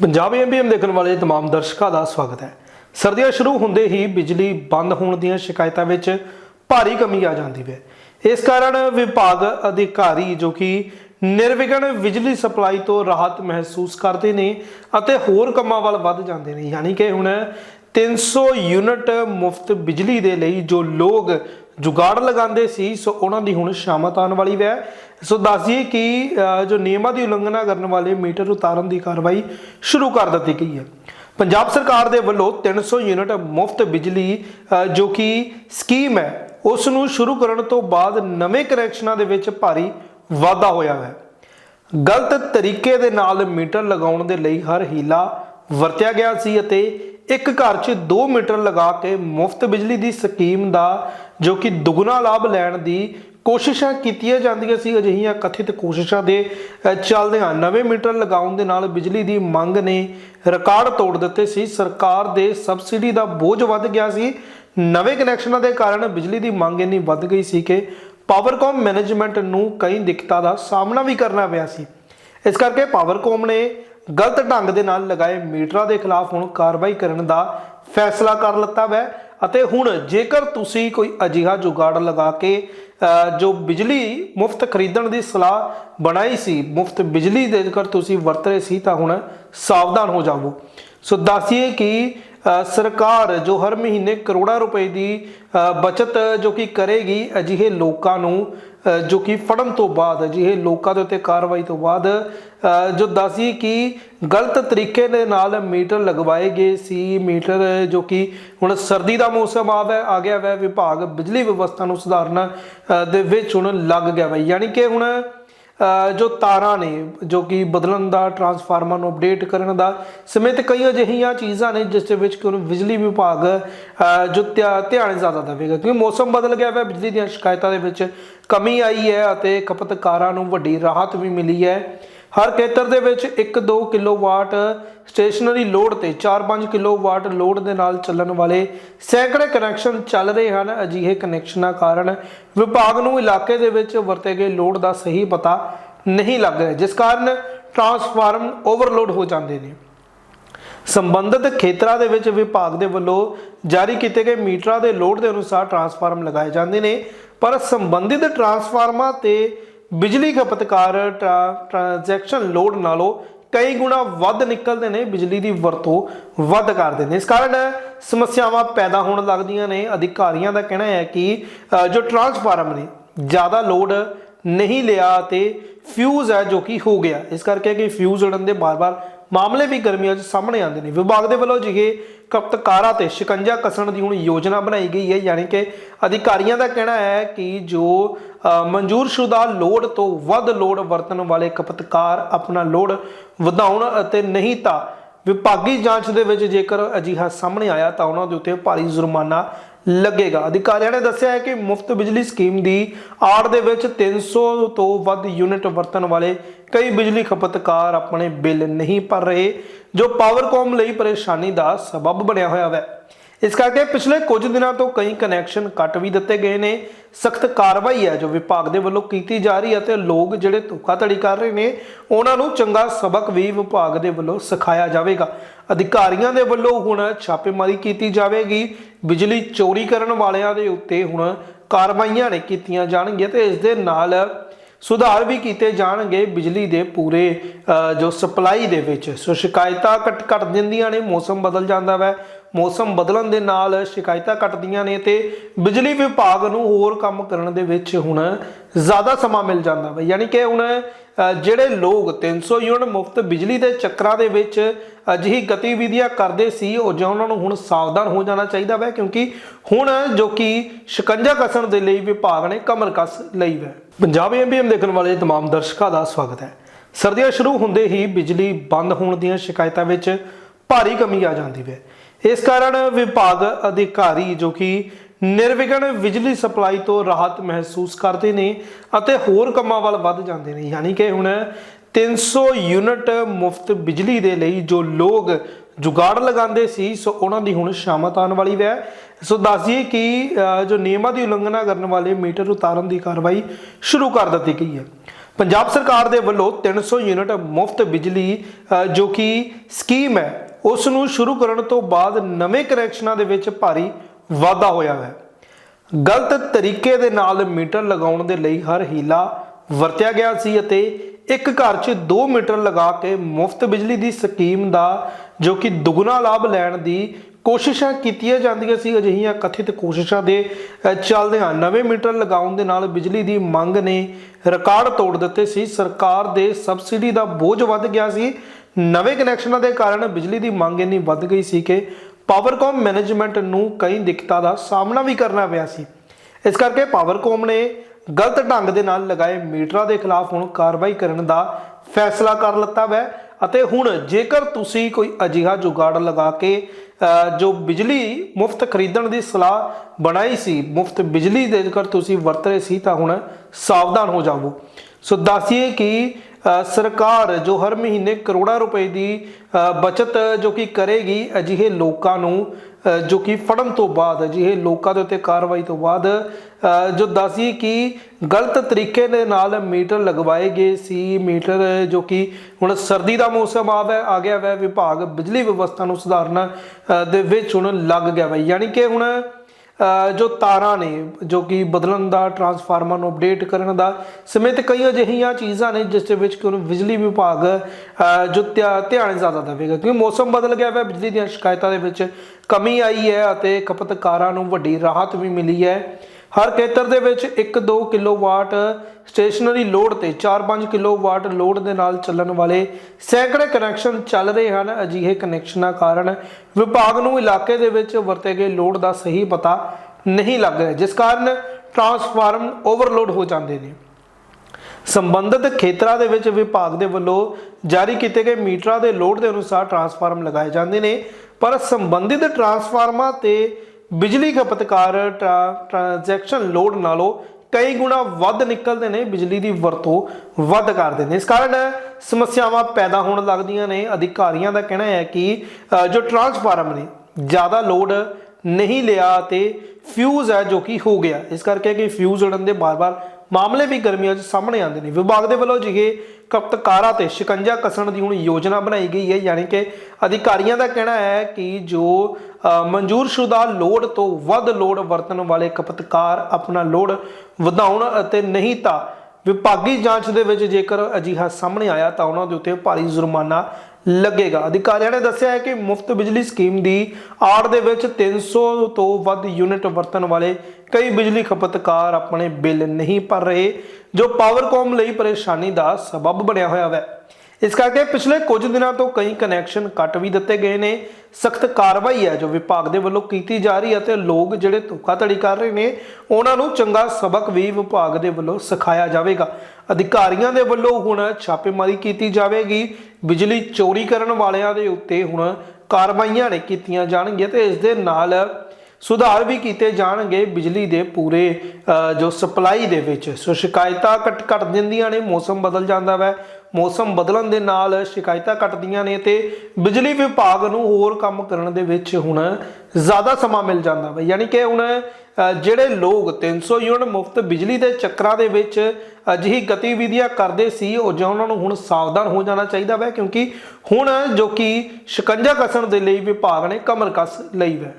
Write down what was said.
ਪੰਜਾਬ ਐਮਬੀਐਮ ਦੇਖਣ ਵਾਲੇ तमाम ਦਰਸ਼ਕਾਂ ਦਾ ਸਵਾਗਤ ਹੈ ਸਰਦੀਆਂ ਸ਼ੁਰੂ ਹੁੰਦੇ ਹੀ ਬਿਜਲੀ ਬੰਦ ਹੋਣ ਦੀਆਂ ਸ਼ਿਕਾਇਤਾਂ ਵਿੱਚ ਭਾਰੀ ਕਮੀ ਆ ਜਾਂਦੀ ਹੈ ਇਸ ਕਾਰਨ ਵਿਭਾਗ ਅਧਿਕਾਰੀ ਜੋ ਕਿ ਨਿਰਵਿਘਨ ਬਿਜਲੀ ਸਪਲਾਈ ਤੋਂ ਰਾਹਤ ਮਹਿਸੂਸ ਕਰਦੇ ਨੇ ਅਤੇ ਹੋਰ ਕੰਮਾਂ ਵੱਲ ਵੱਧ ਜਾਂਦੇ ਨੇ ਯਾਨੀ ਕਿ ਹੁਣ 300 ਯੂਨਿਟ ਮੁਫਤ ਬਿਜਲੀ ਦੇ ਲਈ ਜੋ ਲੋਕ ਜੁਗਾੜ ਲਗਾਉਂਦੇ ਸੀ, ਸੋ ਉਹਨਾਂ ਦੀ ਹੁਣ ਸ਼ਾਮਤ ਆਉਣ ਵਾਲੀ ਹੈ ਸੋ ਦੱਸਦੀ ਕਿ ਜੋ ਨਿਯਮਾਂ ਦੀ ਉਲੰਘਣਾ ਕਰਨ ਵਾਲੇ ਮੀਟਰ ਉਤਾਰਨ ਦੀ ਕਾਰਵਾਈ ਸ਼ੁਰੂ ਕਰ ਦਿੱਤੀ ਗਈ ਹੈ। ਪੰਜਾਬ ਸਰਕਾਰ ਦੇ ਵੱਲੋਂ 300 ਯੂਨਿਟ ਮੁਫਤ ਬਿਜਲੀ ਜੋ ਕਿ ਸਕੀਮ ਹੈ, ਉਸ ਨੂੰ ਸ਼ੁਰੂ ਕਰਨ ਤੋਂ ਬਾਅਦ ਨਵੇਂ ਕਨੈਕਸ਼ਨਾਂ ਦੇ ਵਿੱਚ ਭਾਰੀ ਵਾਧਾ ਹੋਇਆ ਹੈ। ਗਲਤ ਤਰੀਕੇ ਦੇ ਨਾਲ ਮੀਟਰ ਲਗਾਉਣ ਦੇ ਲਈ ਹਰ ਹੀਲਾ ਵਰਤਿਆ ਗਿਆ ਸੀ ਅਤੇ ਇੱਕ ਘਰ 'ਚ 2 ਮੀਟਰ ਲਗਾ ਕੇ ਮੁਫਤ ਬਿਜਲੀ ਦੀ ਸਕੀਮ ਦਾ ਜੋ ਕਿ ਦੁੱਗਣਾ ਲਾਭ ਲੈਣ ਦੀ ਕੋਸ਼ਿਸ਼ਾਂ ਕੀਤੀਆਂ ਜਾਂਦੀਆਂ ਸੀ ਅਜਿਹੀਆਂ ਕਥਿਤ ਕੋਸ਼ਿਸ਼ਾਂ ਦੇ ਅ, ਚੱਲਦਿਆਂ ਨਵੇਂ ਮੀਟਰ ਲਗਾਉਣ ਦੇ ਨਾਲ ਬਿਜਲੀ ਦੀ ਮੰਗ ਨੇ ਰਿਕਾਰਡ ਤੋੜ ਦਿੱਤੇ ਸੀ। ਸਰਕਾਰ ਦੇ ਸਬਸਿਡੀ ਦਾ ਬੋਝ ਵੱਧ ਗਿਆ ਸੀ। ਨਵੇਂ ਕਨੈਕਸ਼ਨਾਂ ਦੇ ਕਾਰਨ ਬਿਜਲੀ ਦੀ ਮੰਗ ਇੰਨੀ ਵੱਧ ਗਈ ਸੀ ਕਿ ਪਾਵਰਕਾਮ ਮੈਨੇਜਮੈਂਟ ਨੂੰ ਕਈ ਦਿੱਕਤਾਂ ਦਾ ਸਾਹਮਣਾ ਵੀ ਕਰਨਾ ਪਿਆ ਸੀ। ਇਸ ਕਰਕੇ ਪਾਵਰਕਾਮ ਨੇ ਗਲਤ ਢੰਗ ਦੇ ਨਾਲ ਲਗਾਏ ਮੀਟਰਾਂ ਦੇ ਖਿਲਾਫ ਹੁਣ ਕਾਰਵਾਈ ਕਰਨ ਦਾ ਫੈਸਲਾ ਕਰ ਲਿੱਤਾ ਹੈ ਅਤੇ ਹੁਣ ਜੇਕਰ ਤੁਸੀਂ ਕੋਈ ਅਜਿਹਾ ਜੁਗਾੜ ਲਗਾ ਕੇ ਜੋ ਬਿਜਲੀ ਮੁਫਤ ਖਰੀਦਣ ਦੀ ਸਲਾਹ ਬਣਾਈ ਸੀ ਮੁਫਤ ਬਿਜਲੀ ਦੇ ਜੇਕਰ ਤੁਸੀਂ ਵਰਤ ਰਹੇ ਸੀ ਤਾਂ ਹੁਣ ਸਾਵਧਾਨ ਹੋ ਜਾਵੋ। ਸੋ ਦੱਸੀਏ ਕਿ ਸਰਕਾਰ ਜੋ ਹਰ ਮਹੀਨੇ ਕਰੋੜਾਂ ਰੁਪਏ ਦੀ ਅ, ਬਚਤ ਜੋ ਕਿ ਕਰੇਗੀ ਅਜਿਹੇ ਲੋਕਾਂ ਨੂੰ ਜੋ ਕਿ ਫੜਨ ਤੋਂ ਬਾਅਦ, ਅਜਿਹੇ ਲੋਕਾਂ ਦੇ ਉੱਤੇ ਕਾਰਵਾਈ ਤੋਂ ਬਾਅਦ ਜੋ ਦੱਸੀ ਕਿ ਗਲਤ ਤਰੀਕੇ ਦੇ ਨਾਲ ਮੀਟਰ ਲਗਵਾਏ ਗਏ ਸੀ। ਮੀਟਰ ਜੋ ਕਿ ਹੁਣ ਸਰਦੀ ਦਾ ਮੌਸਮ ਆ ਵੈ ਆ ਗਿਆ ਵੈ। ਵਿਭਾਗ ਬਿਜਲੀ ਵਿਵਸਥਾ ਨੂੰ ਸੁਧਾਰਨ ਦੇ ਵਿੱਚ ਹੁਣ ਲੱਗ ਗਿਆ ਵੈ। ਯਾਨੀ ਕਿ ਹੁਣ ਜੋ ਤਾਰਾਂ ਨੇ, ਜੋ ਕਿ ਬਦਲਣ ਦਾ, ਟਰਾਂਸਫਾਰਮਰ ਨੂੰ ਅਪਡੇਟ ਕਰਨ ਦਾ, ਸਮੇਤ ਕਈ ਅਜਿਹੀਆਂ ਚੀਜ਼ਾਂ ਨੇ, ਜਿਸ ਦੇ ਵਿੱਚ ਕਿ ਹੁਣ ਬਿਜਲੀ ਵਿਭਾਗ ਜੋ ਧਿਆ- ਧਿਆਨ ਜ਼ਿਆਦਾ ਦੇਵੇਗਾ। ਕਿਉਂਕਿ ਮੌਸਮ ਬਦਲ ਗਿਆ ਹੈ ਬਿਜਲੀ ਦੀਆਂ ਸ਼ਿਕਾਇਤਾਂ ਦੇ ਵਿੱਚ ਕਮੀ ਆਈ ਹੈ ਅਤੇ ਖਪਤਕਾਰਾਂ ਨੂੰ ਵੱਡੀ ਰਾਹਤ ਵੀ ਮਿਲੀ ਹੈ। ਹਰ ਖੇਤਰ ਦੇ ਵਿੱਚ 1-2 ਕਿਲੋਵਾਟ ਸਟੇਸ਼ਨਰੀ ਲੋਡ ਤੇ 4-5 ਕਿਲੋਵਾਟ ਲੋਡ ਦੇ ਨਾਲ ਚੱਲਣ ਵਾਲੇ ਸੈਂਕੜੇ ਕਨੈਕਸ਼ਨ ਚੱਲ ਰਹੇ ਹਨ। ਅਜਿਹੇ ਕਨੈਕਸ਼ਨਾਂ ਕਾਰਨ ਵਿਭਾਗ ਨੂੰ ਇਲਾਕੇ ਦੇ ਵਿੱਚ ਵਰਤੇ ਗਏ ਲੋਡ ਦਾ ਸਹੀ ਪਤਾ ਨਹੀਂ ਲੱਗ ਰਿਹਾ, ਜਿਸ ਕਾਰਨ ਟਰਾਂਸਫਾਰਮ ਓਵਰਲੋਡ ਹੋ ਜਾਂਦੇ ਨੇ। ਸੰਬੰਧਿਤ ਖੇਤਰਾਂ ਦੇ ਵਿੱਚ ਵਿਭਾਗ ਦੇ ਵੱਲੋਂ ਜਾਰੀ ਕੀਤੇ ਗਏ ਮੀਟਰਾਂ ਦੇ ਲੋਡ ਦੇ ਅਨੁਸਾਰ ਟਰਾਂਸਫਾਰਮ ਲਗਾਏ ਜਾਂਦੇ ਨੇ। ਪਰ ਸੰਬੰਧਿਤ ਟਰਾਂਸਫਾਰਮਾਂ ਤੇ ਬਿਜਲੀ ਖਪਤਕਾਰ ਟ੍ਰਾਂਜੈਕਸ਼ਨ ਲੋਡ ਨਾਲੋਂ ਕਈ ਗੁਣਾ ਵੱਧ ਨਿਕਲਦੇ ਨੇ, ਬਿਜਲੀ ਦੀ ਵਰਤੋਂ ਵੱਧ ਕਰਦੇ ਨੇ। ਇਸ ਕਾਰਨ ਸਮੱਸਿਆਵਾਂ ਪੈਦਾ ਹੋਣ ਲੱਗਦੀਆਂ ਨੇ। ਅਧਿਕਾਰੀਆਂ ਦਾ ਕਹਿਣਾ ਹੈ ਕਿ ਜੋ ਟਰਾਂਸਫਾਰਮ ਨੇ, ਜ਼ਿਆਦਾ ਲੋਡ ਨਹੀਂ ਲਿਆ ਤੇ ਫਿਊਜ਼ ਹੈ ਜੋ ਕਿ ਹੋ ਗਿਆ। ਇਸ ਕਰਕੇ ਕਿ ਫਿਊਜ਼ ਉੜਨ ਦੇ ਬਾਰ-ਬਾਰ ਮਾਮਲੇ ਵੀ ਗਰਮੀਆਂ 'ਚ ਸਾਹਮਣੇ ਆਉਂਦੇ ਨੇ। ਵਿਭਾਗ ਦੇ ਵੱਲੋਂ ਜਿਹੇ ਖਪਤਕਾਰਾਂ ਤੇ ਸ਼ਿਕੰਜਾ ਕੱਸਣ ਦੀ ਹੁਣ ਯੋਜਨਾ ਬਣਾਈ ਗਈ ਹੈ। ਯਾਨੀ ਕਿ ਅਧਿਕਾਰੀਆਂ ਦਾ ਕਹਿਣਾ ਹੈ ਕਿ ਜੋ ਅ, ਮਨਜ਼ੂਰਸ਼ੁਦਾ ਲੋਡ ਤੋਂ ਵੱਧ ਲੋਡ ਵਰਤਣ ਵਾਲੇ ਖਪਤਕਾਰ ਆਪਣਾ ਲੋਡ ਵਧਾਉਣ ਅਤੇ ਨਹੀਂ ਤਾਂ ਵਿਭਾਗੀ ਜਾਂਚ ਦੇ ਵਿੱਚ ਜੇਕਰ ਅਜਿਹਾ ਸਾਹਮਣੇ ਆਇਆ ਤਾਂ ਉਹਨਾਂ ਦੇ ਉੱਤੇ ਭਾਰੀ ਜੁਰਮਾਨਾ ਲੱਗੇਗਾ। ਅਧਿਕਾਰੀਆਂ ਨੇ ਦੱਸਿਆ ਹੈ ਕਿ ਮੁਫਤ ਬਿਜਲੀ ਸਕੀਮ ਦੀ ਆੜ ਦੇ ਵਿੱਚ 300 ਤੋਂ ਵੱਧ ਯੂਨਿਟ ਵਰਤਣ ਵਾਲੇ ਕਈ ਬਿਜਲੀ ਖਪਤਕਾਰ ਆਪਣੇ ਬਿੱਲ ਨਹੀਂ ਭਰ ਰਹੇ, ਜੋ ਪਾਵਰਕੌਮ ਲਈ ਪਰੇਸ਼ਾਨੀ ਦਾ ਸਬਬ ਬਣਿਆ ਹੋਇਆ ਹੈ। ਇਸ ਕਰਕੇ ਪਿਛਲੇ ਕੁਝ ਦਿਨਾਂ ਤੋਂ ਕਈ ਕਨੈਕਸ਼ਨ ਕੱਟ ਵੀ ਦਿੱਤੇ ਗਏ ਨੇ। ਸਖਤ ਕਾਰਵਾਈ ਹੈ ਜੋ ਵਿਭਾਗ ਦੇ ਵੱਲੋਂ ਕੀਤੀ ਜਾ ਰਹੀ ਹੈ ਤੇ ਲੋਕ ਜਿਹੜੇ ਧੋਖਾਧੜੀ ਕਰ ਰਹੇ ਨੇ, ਉਹਨਾਂ ਨੂੰ ਚੰਗਾ ਸਬਕ ਵੀ ਵਿਭਾਗ ਦੇ ਵੱਲੋਂ ਸਿਖਾਇਆ ਜਾਵੇਗਾ। ਅਧਿਕਾਰੀਆਂ ਦੇ ਵੱਲੋਂ ਹੁਣ ਛਾਪੇਮਾਰੀ ਕੀਤੀ ਜਾਵੇਗੀ। ਬਿਜਲੀ ਚੋਰੀ ਕਰਨ ਵਾਲਿਆਂ ਦੇ ਉੱਤੇ ਹੁਣ ਕਾਰਵਾਈਆਂ ਨੇ ਕੀਤੀਆਂ ਜਾਣਗੀਆਂ ਤੇ ਇਸ ਦੇ ਨਾਲ ਸੁਧਾਰ ਵੀ ਕੀਤੇ ਜਾਣਗੇ ਬਿਜਲੀ ਦੇ ਪੂਰੇ ਜੋ ਸਪਲਾਈ ਦੇ ਵਿੱਚ। ਸੋ ਸ਼ਿਕਾਇਤਾਂ ਘਟ ਘਟ ਦਿੰਦੀਆਂ ਨੇ, ਮੌਸਮ ਬਦਲ ਜਾਂਦਾ ਵੈ। ਮੌਸਮ ਬਦਲਣ ਦੇ ਨਾਲ ਸ਼ਿਕਾਇਤਾਂ ਘਟਦੀਆਂ ਨੇ ਤੇ ਬਿਜਲੀ ਵਿਭਾਗ ਨੂੰ ਹੋਰ ਕੰਮ ਕਰਨ ਦੇ ਵਿੱਚ ਹੁਣ ਜ਼ਿਆਦਾ ਸਮਾਂ ਮਿਲ ਜਾਂਦਾ ਵਾ ਯਾਨੀ ਕਿ ਹੁਣ ਅ, ਜਿਹੜੇ ਲੋਕ 300 ਯੂਨਿਟ ਮੁਫਤ ਬਿਜਲੀ ਦੇ ਚੱਕਰਾਂ ਦੇ ਵਿੱਚ ਅਜਿਹੀ ਗਤੀਵਿਧੀਆਂ ਕਰਦੇ ਸੀ ਉਹ ਜੋ ਉਹਨਾਂ ਨੂੰ ਹੁਣ ਸਾਵਧਾਨ ਹੋ ਜਾਣਾ ਚਾਹੀਦਾ ਵੈ ਕਿਉਂਕਿ ਹੁਣ ਜੋ ਕਿ ਸ਼ਿਕੰਜਾ ਕਸਣ ਦੇ ਲਈ ਵਿਭਾਗ ਨੇ ਕਮਰ ਕਸ ਲਈ ਵੈ ਪੰਜਾਬ ਐਮਬੀਐਮ ਦੇਖਣ ਵਾਲੇ तमाम ਦਰਸ਼ਕਾਂ ਦਾ ਸਵਾਗਤ ਹੈ ਸਰਦੀਆਂ ਸ਼ੁਰੂ ਹੁੰਦੇ ਹੀ ਬਿਜਲੀ ਬੰਦ ਹੋਣ ਦੀਆਂ ਸ਼ਿਕਾਇਤਾਂ ਵਿੱਚ ਭਾਰੀ ਕਮੀ ਆ ਜਾਂਦੀ ਹੈ ਇਸ ਕਾਰਨ ਵਿਭਾਗ ਅਧਿਕਾਰੀ ਜੋ ਕਿ ਨਿਰਵਿਘਨ ਬਿਜਲੀ ਸਪਲਾਈ ਤੋਂ ਰਾਹਤ ਮਹਿਸੂਸ ਕਰਦੇ ਨੇ ਅਤੇ ਹੋਰ ਕੰਮਾਂ ਵੱਲ ਵੱਧ ਜਾਂਦੇ ਨੇ। ਯਾਨੀ ਕਿ ਹੁਣ 300 ਯੂਨਿਟ ਮੁਫਤ ਬਿਜਲੀ ਦੇ ਲਈ ਜੋ ਲੋਕ ਜੁਗਾੜ ਲਗਾਉਂਦੇ ਸੀ, ਸੋ ਉਹਨਾਂ ਦੀ ਹੁਣ ਸ਼ਾਮਤ ਆਉਣ ਵਾਲੀ ਹੈ ਸੋ ਦੱਸੀਏ ਕਿ ਜੋ ਨਿਯਮਾਂ ਦੀ ਉਲੰਘਣਾ ਕਰਨ ਵਾਲੇ ਮੀਟਰ ਉਤਾਰਨ ਦੀ ਕਾਰਵਾਈ ਸ਼ੁਰੂ ਕਰ ਦਿੱਤੀ ਗਈ ਹੈ। ਪੰਜਾਬ ਸਰਕਾਰ ਦੇ ਵੱਲੋਂ 300 ਯੂਨਿਟ ਮੁਫਤ ਬਿਜਲੀ ਜੋ ਕਿ ਸਕੀਮ ਹੈ ਉਸ ਨੂੰ ਸ਼ੁਰੂ ਕਰਨ ਤੋਂ ਬਾਅਦ ਨਵੇਂ ਕਨੈਕਸ਼ਨਾਂ ਦੇ ਵਿੱਚ ਭਾਰੀ ਵਾਧਾ ਹੋਇਆ ਹੈ। ਗਲਤ ਤਰੀਕੇ ਦੇ ਨਾਲ ਮੀਟਰ ਲਗਾਉਣ ਦੇ ਲਈ ਹਰ ਹੀਲਾ ਵਰਤਿਆ ਗਿਆ ਸੀ ਅਤੇ ਇੱਕ ਘਰ 'ਚ 2 ਮੀਟਰ ਲਗਾ ਕੇ ਮੁਫਤ ਬਿਜਲੀ ਦੀ ਸਕੀਮ ਦਾ ਜੋ ਕਿ ਦੁੱਗਣਾ ਲਾਭ ਲੈਣ ਦੀ ਕੋਸ਼ਿਸ਼ਾਂ ਕੀਤੀਆਂ ਜਾਂਦੀਆਂ ਸੀ ਅਜਿਹੀਆਂ ਕਥਿਤ ਕੋਸ਼ਿਸ਼ਾਂ ਦੇ ਅ, ਚੱਲਦਿਆਂ ਨਵੇਂ ਮੀਟਰ ਲਗਾਉਣ ਦੇ ਨਾਲ ਬਿਜਲੀ ਦੀ ਮੰਗ ਨੇ ਰਿਕਾਰਡ ਤੋੜ ਦਿੱਤੇ ਸੀ। ਸਰਕਾਰ ਦੇ ਸਬਸਿਡੀ ਦਾ ਬੋਝ ਵੱਧ ਗਿਆ ਸੀ। ਨਵੇਂ ਕਨੈਕਸ਼ਨਾਂ ਦੇ ਕਾਰਨ ਬਿਜਲੀ ਦੀ ਮੰਗ ਇੰਨੀ ਵੱਧ ਗਈ ਸੀ ਕਿ ਪਾਵਰਕਾਮ ਮੈਨੇਜਮੈਂਟ ਨੂੰ ਕਈ ਦਿੱਕਤਾਂ ਦਾ ਸਾਹਮਣਾ ਵੀ ਕਰਨਾ ਪਿਆ ਸੀ। ਇਸ ਕਰਕੇ ਪਾਵਰਕਾਮ ਨੇ ਗਲਤ ਢੰਗ ਦੇ ਨਾਲ ਲਗਾਏ ਮੀਟਰਾਂ ਦੇ ਖਿਲਾਫ ਹੁਣ ਕਾਰਵਾਈ ਕਰਨ ਦਾ ਫੈਸਲਾ ਕਰ ਲਿੱਤਾ ਵੈ ਅਤੇ ਹੁਣ ਜੇਕਰ ਤੁਸੀਂ ਕੋਈ ਅਜਿਹਾ ਜੁਗਾੜ ਲਗਾ ਕੇ ਜੋ ਬਿਜਲੀ ਮੁਫਤ ਖਰੀਦਣ ਦੀ ਸਲਾਹ ਬਣਾਈ ਸੀ, ਮੁਫਤ ਬਿਜਲੀ ਦੇ ਜੇਕਰ ਤੁਸੀਂ ਵਰਤ ਰਹੇ ਸੀ ਤਾਂ ਹੁਣ ਸਾਵਧਾਨ ਹੋ ਜਾਵੋ। ਸੋ ਦੱਸੀਏ ਕਿ ਸਰਕਾਰ ਜੋ ਹਰ ਮਹੀਨੇ ਕਰੋੜਾਂ ਰੁਪਏ ਦੀ ਅ, ਬਚਤ ਜੋ ਕਿ ਕਰੇਗੀ ਅਜਿਹੇ ਲੋਕਾਂ ਨੂੰ ਜੋ ਕਿ ਫੜਨ ਤੋਂ ਬਾਅਦ ਅਜਿਹੇ ਲੋਕਾਂ ਦੇ ਉੱਤੇ ਕਾਰਵਾਈ ਤੋਂ ਬਾਅਦ ਜੋ ਦੱਸੀਏ ਕਿ ਗਲਤ ਤਰੀਕੇ ਦੇ ਨਾਲ ਮੀਟਰ ਲਗਵਾਏ ਗਏ ਸੀ। ਮੀਟਰ ਜੋ ਕਿ ਹੁਣ ਸਰਦੀ ਦਾ ਮੌਸਮ ਆਵੇ ਆ ਗਿਆ ਵੈ ਵਿਭਾਗ ਬਿਜਲੀ ਵਿਵਸਥਾ ਨੂੰ ਸੁਧਾਰਨ ਦੇ ਵਿੱਚ ਹੁਣ ਲੱਗ ਗਿਆ ਵੈ। ਯਾਨੀ ਕਿ ਹੁਣ ਜੋ ਤਾਰਾਂ ਨੇ, ਜੋ ਕਿ ਬਦਲਣ ਦਾ ਟਰਾਂਸਫਾਰਮਰ ਨੂੰ ਅਪਡੇਟ ਕਰਨ ਦਾ ਸਮੇਤ ਕਈ ਅਜਿਹੀਆਂ ਚੀਜ਼ਾਂ ਨੇ ਜਿਸ ਦੇ ਵਿੱਚ ਕਿ ਉਹਨੂੰ ਬਿਜਲੀ ਵਿਭਾਗ ਜੋ ਧਿਆ- ਧਿਆਨ ਜ਼ਿਆਦਾ ਦੇਵੇਗਾ। ਕਿਉਂਕਿ ਮੌਸਮ ਬਦਲ ਗਿਆ ਹੈ ਬਿਜਲੀ ਦੀਆਂ ਸ਼ਿਕਾਇਤਾਂ ਦੇ ਵਿੱਚ ਕਮੀ ਆਈ ਹੈ ਅਤੇ ਖਪਤਕਾਰਾਂ ਨੂੰ ਵੱਡੀ ਰਾਹਤ ਵੀ ਮਿਲੀ ਹੈ। ਹਰ ਖੇਤਰ ਦੇ ਵਿੱਚ 1-2 ਕਿਲੋਵਾਟ ਸਟੇਸ਼ਨਰੀ ਲੋਡ ਤੇ 4-5 ਕਿਲੋਵਾਟ ਲੋਡ ਦੇ ਨਾਲ ਚੱਲਣ ਵਾਲੇ ਸੈਂਕੜੇ ਕਨੈਕਸ਼ਨ ਚੱਲ ਰਹੇ ਹਨ। ਅਜਿਹੇ ਕਨੈਕਸ਼ਨਾਂ ਕਾਰਨ ਵਿਭਾਗ ਨੂੰ ਇਲਾਕੇ ਦੇ ਵਿੱਚ ਵਰਤੇ ਗਏ ਲੋਡ ਦਾ ਸਹੀ ਪਤਾ ਨਹੀਂ ਲੱਗ ਰਿਹਾ, ਜਿਸ ਕਾਰਨ ਟਰਾਂਸਫਾਰਮ ਓਵਰਲੋਡ ਹੋ ਜਾਂਦੇ ਨੇ। ਸੰਬੰਧਿਤ ਖੇਤਰਾਂ ਦੇ ਵਿੱਚ ਵਿਭਾਗ ਦੇ ਵੱਲੋਂ ਜਾਰੀ ਕੀਤੇ ਗਏ ਮੀਟਰਾਂ ਦੇ ਲੋਡ ਦੇ ਅਨੁਸਾਰ ਟਰਾਂਸਫਾਰਮ ਲਗਾਏ ਜਾਂਦੇ ਨੇ, ਪਰ ਸੰਬੰਧਿਤ ਟਰਾਂਸਫਾਰਮਾਂ ਤੇ ਬਿਜਲੀ ਖਪਤਕਾਰ ਟ੍ਰਾਂਜੈਕਸ਼ਨ ਲੋਡ ਨਾਲੋਂ ਕਈ ਗੁਣਾ ਵੱਧ ਨਿਕਲਦੇ ਨੇ, ਬਿਜਲੀ ਦੀ ਵਰਤੋਂ ਵੱਧ ਕਰਦੇ ਨੇ। ਇਸ ਕਾਰਨ ਸਮੱਸਿਆਵਾਂ ਪੈਦਾ ਹੋਣ ਲੱਗਦੀਆਂ ਨੇ। ਅਧਿਕਾਰੀਆਂ ਦਾ ਕਹਿਣਾ ਹੈ ਕਿ ਜੋ ਟਰਾਂਸਫਾਰਮ ਨੇ, ਜ਼ਿਆਦਾ ਲੋਡ ਨਹੀਂ ਲਿਆ ਤੇ ਫਿਊਜ਼ ਹੈ ਜੋ ਕਿ ਹੋ ਗਿਆ। ਇਸ ਕਰਕੇ ਕਿ ਫਿਊਜ਼ ਉੜਨ ਦੇ ਬਾਰ-ਬਾਰ ਮਾਮਲੇ ਵੀ ਗਰਮੀਆਂ 'ਚ ਸਾਹਮਣੇ ਆਉਂਦੇ ਨੇ। ਵਿਭਾਗ ਦੇ ਵੱਲੋਂ ਜਿਹੇ ਖਪਤਕਾਰਾਂ ਤੇ ਸ਼ਿਕੰਜਾ ਕੱਸਣ ਦੀ ਹੁਣ ਯੋਜਨਾ ਬਣਾਈ ਗਈ ਹੈ। ਯਾਨੀ ਕਿ ਅਧਿਕਾਰੀਆਂ ਦਾ ਕਹਿਣਾ ਹੈ ਕਿ ਜੋ ਅ, ਮਨਜ਼ੂਰਸ਼ੁਦਾ ਲੋਡ ਤੋਂ ਵੱਧ ਲੋਡ ਵਰਤਣ ਵਾਲੇ ਖਪਤਕਾਰ ਆਪਣਾ ਲੋਡ ਵਧਾਉਣ ਅਤੇ ਨਹੀਂ ਤਾਂ ਵਿਭਾਗੀ ਜਾਂਚ ਦੇ ਵਿੱਚ ਜੇਕਰ ਅਜਿਹਾ ਸਾਹਮਣੇ ਆਇਆ ਤਾਂ ਉਹਨਾਂ ਦੇ ਉੱਤੇ ਭਾਰੀ ਜੁਰਮਾਨਾ ਲੱਗੇਗਾ। ਅਧਿਕਾਰੀਆਂ ਨੇ ਦੱਸਿਆ ਹੈ ਕਿ ਮੁਫਤ ਬਿਜਲੀ ਸਕੀਮ ਦੀ ਆੜ ਦੇ ਵਿੱਚ 300 ਤੋਂ ਵੱਧ ਯੂਨਿਟ ਵਰਤਣ ਵਾਲੇ ਕਈ ਬਿਜਲੀ ਖਪਤਕਾਰ ਆਪਣੇ ਬਿੱਲ ਨਹੀਂ ਭਰ ਰਹੇ, ਜੋ ਪਾਵਰਕੌਮ ਲਈ ਪਰੇਸ਼ਾਨੀ ਦਾ ਸਬਬ ਬਣਿਆ ਹੋਇਆ ਹੈ। ਇਸ ਕਰਕੇ ਪਿਛਲੇ ਕੁਝ ਦਿਨਾਂ ਤੋਂ ਕਈ ਕਨੈਕਸ਼ਨ ਕੱਟ ਵੀ ਦਿੱਤੇ ਗਏ ਨੇ। ਸਖਤ ਕਾਰਵਾਈ ਹੈ ਜੋ ਵਿਭਾਗ ਦੇ ਵੱਲੋਂ ਕੀਤੀ ਜਾ ਰਹੀ ਹੈ ਤੇ ਲੋਕ ਜਿਹੜੇ ਧੋਖਾਧੜੀ ਕਰ ਰਹੇ ਨੇ, ਉਹਨਾਂ ਨੂੰ ਚੰਗਾ ਸਬਕ ਵੀ ਵਿਭਾਗ ਦੇ ਵੱਲੋਂ ਸਿਖਾਇਆ ਜਾਵੇਗਾ। ਅਧਿਕਾਰੀਆਂ ਦੇ ਵੱਲੋਂ ਹੁਣ ਛਾਪੇਮਾਰੀ ਕੀਤੀ ਜਾਵੇਗੀ। ਬਿਜਲੀ ਚੋਰੀ ਕਰਨ ਵਾਲਿਆਂ ਦੇ ਉੱਤੇ ਹੁਣ ਕਾਰਵਾਈਆਂ ਨੇ ਕੀਤੀਆਂ ਜਾਣਗੀਆਂ ਤੇ ਇਸ ਦੇ ਨਾਲ ਸੁਧਾਰ ਵੀ ਕੀਤੇ ਜਾਣਗੇ ਬਿਜਲੀ ਦੇ ਪੂਰੇ ਜੋ ਸਪਲਾਈ ਦੇ ਵਿੱਚ। ਸੋ ਸ਼ਿਕਾਇਤਾਂ ਘਟ ਘਟ ਦਿੰਦੀਆਂ ਨੇ, ਮੌਸਮ ਬਦਲ ਜਾਂਦਾ ਵੈ। ਮੌਸਮ ਬਦਲਣ ਦੇ ਨਾਲ ਸ਼ਿਕਾਇਤਾਂ ਘਟਦੀਆਂ ਨੇ ਤੇ ਬਿਜਲੀ ਵਿਭਾਗ ਨੂੰ ਹੋਰ ਕੰਮ ਕਰਨ ਦੇ ਵਿੱਚ ਹੁਣ ਜ਼ਿਆਦਾ ਸਮਾਂ ਮਿਲ ਜਾਂਦਾ ਵਾ। ਯਾਨੀ ਕਿ ਹੁਣ ਜਿਹੜੇ ਲੋਕ 300 ਯੂਨਿਟ ਮੁਫਤ ਬਿਜਲੀ ਦੇ ਚੱਕਰਾਂ ਦੇ ਵਿੱਚ ਅਜਿਹੀ ਗਤੀਵਿਧੀਆਂ ਕਰਦੇ ਸੀ, ਉਹ ਜੋ ਉਹਨਾਂ ਨੂੰ ਹੁਣ ਸਾਵਧਾਨ ਹੋ ਜਾਣਾ ਚਾਹੀਦਾ ਵੈ, ਕਿਉਂਕਿ ਹੁਣ ਜੋ ਕਿ ਸ਼ਿਕੰਜਾ ਕਸਣ ਦੇ ਲਈ ਵਿਭਾਗ ਨੇ ਕਮਰ ਕੱਸ ਲਈ ਵੈ।